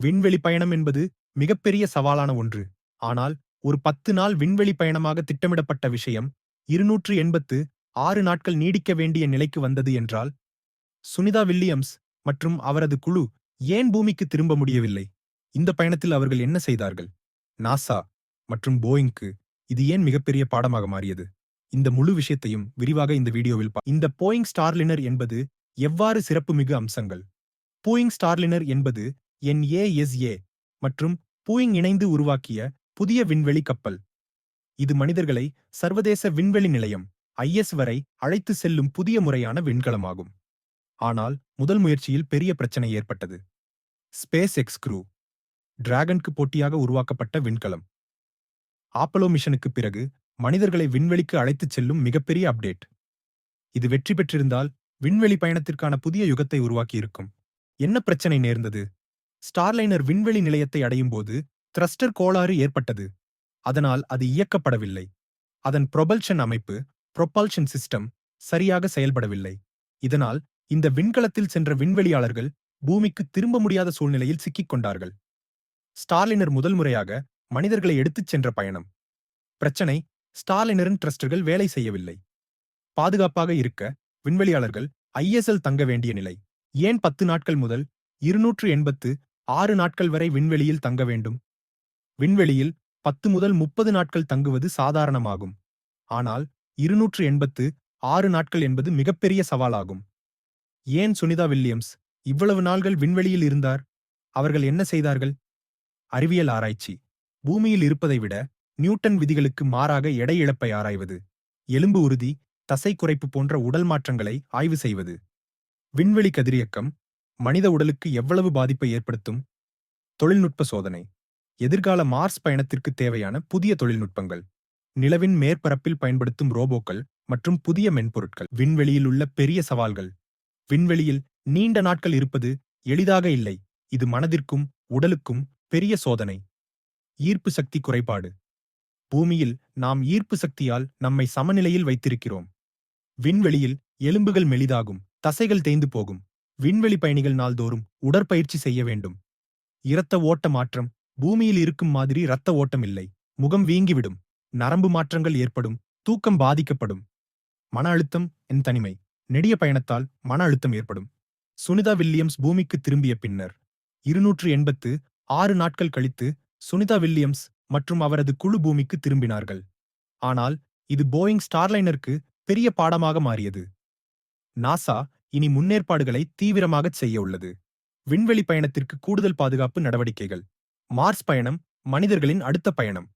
விண்வெளி பயணம் என்பது மிகப்பெரிய சவாலான ஒன்று. ஆனால் ஒரு பத்து நாள் விண்வெளி பயணமாக திட்டமிடப்பட்ட விஷயம் இருநூற்று எண்பத்து ஆறு நாட்கள் நீடிக்க வேண்டிய நிலைக்கு வந்தது என்றால் சுனிதா வில்லியம்ஸ் மற்றும் அவரது குழு ஏன் பூமிக்கு திரும்ப முடியவில்லை? இந்த பயணத்தில் அவர்கள் என்ன செய்தார்கள்? நாசா மற்றும் போயிங்க்கு இது ஏன் மிகப்பெரிய பாடமாக மாறியது? இந்த முழு விஷயத்தையும் விரிவாக இந்த வீடியோவில் இந்த போயிங் ஸ்டார்லினர் என்பது எவ்வாறு சிறப்புமிகு அம்சங்கள்? போயிங் ஸ்டார்லினர் என்பது என்ஏஎஸ்ஏ மற்றும் பூயிங் இணைந்து உருவாக்கிய புதிய விண்வெளி கப்பல். இது மனிதர்களை சர்வதேச விண்வெளி நிலையம் ஐஎஸ் வரை அழைத்து செல்லும் புதிய முறையான விண்கலமாகும். ஆனால் முதல் முயற்சியில் பெரிய பிரச்சனை ஏற்பட்டது. ஸ்பேஸ் எக்ஸ் க்ரூ டிராகனுக்கு போட்டியாக உருவாக்கப்பட்ட விண்கலம். ஆப்பலோ மிஷனுக்கு பிறகு மனிதர்களை விண்வெளிக்கு அழைத்துச் செல்லும் மிகப்பெரிய அப்டேட். இது வெற்றி பெற்றிருந்தால் விண்வெளி பயணத்திற்கான புதிய யுகத்தை உருவாக்கியிருக்கும். என்ன பிரச்சனை நேர்ந்தது? ஸ்டார்லைனர் விண்வெளி நிலையத்தை அடையும் போது த்ரஸ்டர் கோளாறு ஏற்பட்டது. அதனால் அது இயக்கப்படவில்லை. அதன் ப்ரொபல்ஷன் அமைப்பு ப்ரொபல்ஷன் சிஸ்டம் சரியாக செயல்படவில்லை. இதனால் இந்த விண்கலத்தில் சென்ற விண்வெளியாளர்கள் பூமிக்கு திரும்ப முடியாத சூழ்நிலையில் சிக்கிக் கொண்டார்கள். ஸ்டார்லினர் முதல் முறையாக மனிதர்களை எடுத்துச் சென்ற பயணம். பிரச்சனை ஸ்டார்லினரின் ட்ரஸ்டர்கள் வேலை செய்யவில்லை. பாதுகாப்பாக இருக்க விண்வெளியாளர்கள் ஐஎஸ்எல் தங்க வேண்டிய நிலை. ஏன் பத்து நாட்கள் முதல் இருநூற்று எண்பத்து ஆறு நாட்கள் வரை விண்வெளியில் தங்க வேண்டும். விண்வெளியில் பத்து முதல் முப்பது நாட்கள் தங்குவது சாதாரணமாகும். ஆனால் இருநூற்று எண்பத்து ஆறு நாட்கள் என்பது மிகப்பெரிய சவாலாகும். ஏன் சுனிதா வில்லியம்ஸ் இவ்வளவு நாள்கள் விண்வெளியில் இருந்தார்? அவர்கள் என்ன செய்தார்கள்? அறிவியல் ஆராய்ச்சி. பூமியில் இருப்பதை விட நியூட்டன் விதிகளுக்கு மாறாக எடை இழப்பை ஆராய்வது. எலும்பு உறுதி தசை குறைப்பு போன்ற உடல் மாற்றங்களை ஆய்வு செய்வது. விண்வெளி கதிரியக்கம் மனித உடலுக்கு எவ்வளவு பாதிப்பை ஏற்படுத்தும்? தொழில்நுட்ப சோதனை. எதிர்கால மார்ஸ் பயணத்திற்கு தேவையான புதிய தொழில்நுட்பங்கள். நிலவின் மேற்பரப்பில் பயன்படுத்தும் ரோபோக்கள் மற்றும் புதிய மென்பொருட்கள். விண்வெளியில் உள்ள பெரிய சவால்கள். விண்வெளியில் நீண்ட நாட்கள் இருப்பது எளிதாக இல்லை. இது மனதிற்கும் உடலுக்கும் பெரிய சோதனை. ஈர்ப்பு சக்தி குறைபாடு. பூமியில் நாம் ஈர்ப்பு சக்தியால் நம்மை சமநிலையில் வைத்திருக்கிறோம். விண்வெளியில் எலும்புகள் மெலிதாகும் தசைகள் தேய்ந்து போகும். விண்வெளி பயணிகள் நாள்தோறும் உடற்பயிற்சி செய்ய வேண்டும். இரத்த ஓட்ட மாற்றம் பூமியில் இருக்கும் மாதிரி இரத்த ஓட்டம் இல்லை. முகம் வீங்கிவிடும். நரம்பு மாற்றங்கள் ஏற்படும். தூக்கம் பாதிக்கப்படும். மன அழுத்தம் என் தனிமை. நெடிய பயணத்தால் மன அழுத்தம் ஏற்படும். சுனிதா வில்லியம்ஸ் பூமிக்கு திரும்பிய பின்னர் இருநூற்று எண்பத்து ஆறு நாட்கள் கழித்து சுனிதா வில்லியம்ஸ் மற்றும் அவரது குழு பூமிக்கு திரும்பினார்கள். ஆனால் இது போயிங் ஸ்டார்லைனருக்கு பெரிய பாடமாக மாறியது. நாசா இனி முன்னேற்பாடுகளை தீவிரமாகச் செய்ய உள்ளது. விண்வெளி பயணத்திற்கு கூடுதல் பாதுகாப்பு நடவடிக்கைகள். மார்ஸ் பயணம் மனிதர்களின் அடுத்த பயணம்.